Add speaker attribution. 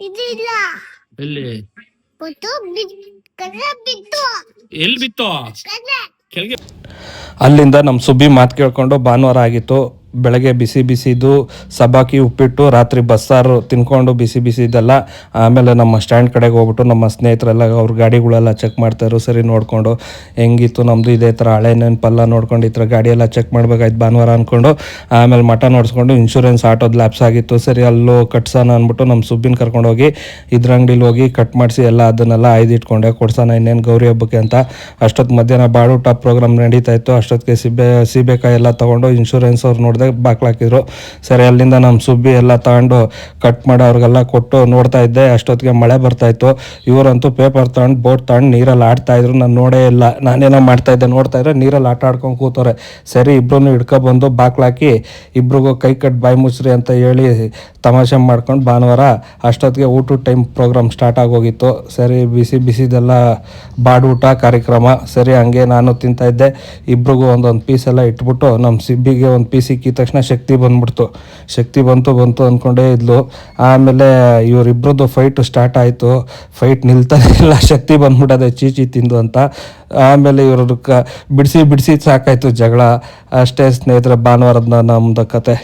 Speaker 1: ಇದು ಇಲ್ಲ
Speaker 2: ಎಲ್ಲಿ? ಎಲ್ಲಿ ಬಿತ್ತು? ಕೆಳಗೆ
Speaker 3: ಅಲ್ಲಿಂದ ನಮ್ಮ ಸುಬ್ಬಿ ಮಾತು ಕೇಳ್ಕೊಂಡು ಭಾನುವಾರ ಆಗಿತ್ತು. ಬೆಳಗ್ಗೆ ಬಿಸಿ ಬಿಸಿದು ಸಬಾಕಿ ಉಪ್ಪಿಟ್ಟು, ರಾತ್ರಿ ಬಸ್ಸಾರು ತಿನ್ಕೊಂಡು ಬಿಸಿ ಬಿಸಿದೆಲ್ಲ ಆಮೇಲೆ ನಮ್ಮ ಸ್ಟ್ಯಾಂಡ್ ಕಡೆಗೆ ಹೋಗ್ಬಿಟ್ಟು ನಮ್ಮ ಸ್ನೇಹಿತರೆಲ್ಲ ಅವ್ರ ಗಾಡಿಗಳೆಲ್ಲ ಚೆಕ್ ಮಾಡ್ತಾಯಿದ್ರು ಸರಿ ನೋಡಿಕೊಂಡು ಹೆಂಗಿತ್ತು ನಮ್ಮದು ಇದೇ ಥರ ಹಳೆ ನೆನಪೆಲ್ಲ ನೋಡ್ಕೊಂಡು ಈ ಥರ ಗಾಡಿಯೆಲ್ಲ ಚೆಕ್ ಮಾಡ್ಬೇಕಾಯ್ತು ಭಾನುವಾರ ಅಂದ್ಕೊಂಡು ಆಮೇಲೆ ಮಠ ನೋಡಿಸ್ಕೊಂಡು ಇನ್ಶೂರೆನ್ಸ್ ಆಟೋದು ಲ್ಯಾಪ್ಸ್ ಆಗಿತ್ತು, ಸರಿ ಅಲ್ಲೂ ಕಟ್ಸೋಣ ಅಂದ್ಬಿಟ್ಟು ನಮ್ಮ ಸುಬ್ಬಿನ ಕರ್ಕೊಂಡೋಗಿ ಇದ್ರ ಅಂಗಡಿಲಿ ಹೋಗಿ ಕಟ್ ಮಾಡಿಸಿ ಎಲ್ಲ ಅದನ್ನೆಲ್ಲ ಆಯ್ದಿಟ್ಕೊಂಡೆ ಕೊಡ್ಸೋಣ ಇನ್ನೇನು ಗೌರಿ ಹಬ್ಬಕ್ಕೆ ಅಂತ. ಅಷ್ಟೊತ್ತು ಮಧ್ಯಾಹ್ನ ಬಾಡು ಟಾಪ್ ಪ್ರೋಗ್ರಾಮ್ ನಡೀತಾ ಇತ್ತು ಅಷ್ಟೊತ್ತಿಗೆ ಸಿಬ್ಬೆ ಸೀಬೆಕಾಯಿ ಎಲ್ಲ ತೊಗೊಂಡು ಇನ್ಶೂರೆನ್ಸ್ ಅವ್ರು ನೋಡಿದಾಗ ಬಾಕ್ಲಾಕಿದ್ರು ಸರಿ, ಅಲ್ಲಿಂದ ನಮ್ಮ ಸುಬ್ಬಿ ಎಲ್ಲ ತಗೊಂಡು ಕಟ್ ಮಾಡಿ ಅವ್ರಿಗೆಲ್ಲ ಕೊಟ್ಟು ನೋಡ್ತಾ ಇದ್ದೆ. ಅಷ್ಟೊತ್ತಿಗೆ ಮಳೆ ಬರ್ತಾ ಇತ್ತು. ಇವರಂತೂ ಪೇಪರ್ ತಗೊಂಡು ಬೋಟ್ ತಗೊಂಡು ನೀರಲ್ಲಿ ಆಡ್ತಾ ಇದ್ರು. ನಾನು ನೋಡೇ ಇಲ್ಲ. ನಾನೇನೋ ಮಾಡ್ತಾ ಇದ್ದೆ. ನೋಡ್ತಾ ಇದ್ರೆ ನೀರಲ್ಲಿ ಆಟ ಆಡ್ಕೊಂಡು ಕೂತವ್ರೆ. ಸರಿ ಇಬ್ರು ಹಿಡ್ಕೊಬಂದು ಬಾಕ್ಲಾಕಿ ಇಬ್ರಿಗೂ ಕೈ ಕಟ್ ಬಾಯಿ ಮುಚ್ಚ್ರಿ ಅಂತ ಹೇಳಿ ತಮಾಷೆ ಮಾಡ್ಕೊಂಡು ಭಾನುವಾರ ಅಷ್ಟೊತ್ತಿಗೆ ಊಟದ ಟೈಮ್ ಪ್ರೋಗ್ರಾಮ್ ಸ್ಟಾರ್ಟ್ ಆಗೋಗಿತ್ತು. ಸರಿ, ಬಿಸಿ ಬಿಸಿದೆಲ್ಲ ಬಾಡೂಟ ಕಾರ್ಯಕ್ರಮ. ಸರಿ, ಹಂಗೆ ನಾನು ತಿಂತಾ ಇದ್ದೆ. ಇಬ್ರಿಗೂ ಒಂದೊಂದು ಪೀಸ್ ಎಲ್ಲ ಇಟ್ಬಿಟ್ಟು ನಮ್ಮ ಸಿಬ್ಬಿಗೆ ಒಂದು ಪೀಸ್ ಇಕ್ಕಿದ ತಕ್ಷಣ ಶಕ್ತಿ ಬಂದ್ಬಿಡ್ತು. ಶಕ್ತಿ ಬಂತು ಬಂತು ಅಂದ್ಕೊಂಡೇ ಇದ್ಲು. ಆಮೇಲೆ ಇವರಿಬ್ಬರದ್ದು ಫೈಟ್ ಸ್ಟಾರ್ಟ್ ಆಯಿತು. ಫೈಟ್ ನಿಲ್ತಾನೆ ಇಲ್ಲ, ಶಕ್ತಿ ಬಂದ್ಬಿಟ್ಟದೆ ಚೀಚಿ ತಿಂದು ಅಂತ. ಆಮೇಲೆ ಇವರು ಬಿಡಿಸಿ ಬಿಡಿಸಿ ಸಾಕಾಯ್ತು ಜಗಳ. ಅಷ್ಟೇ ಸ್ನೇಹಿತರೆ, ಭಾನುವಾರದ ನಮ್ಮದು ಕತೆ.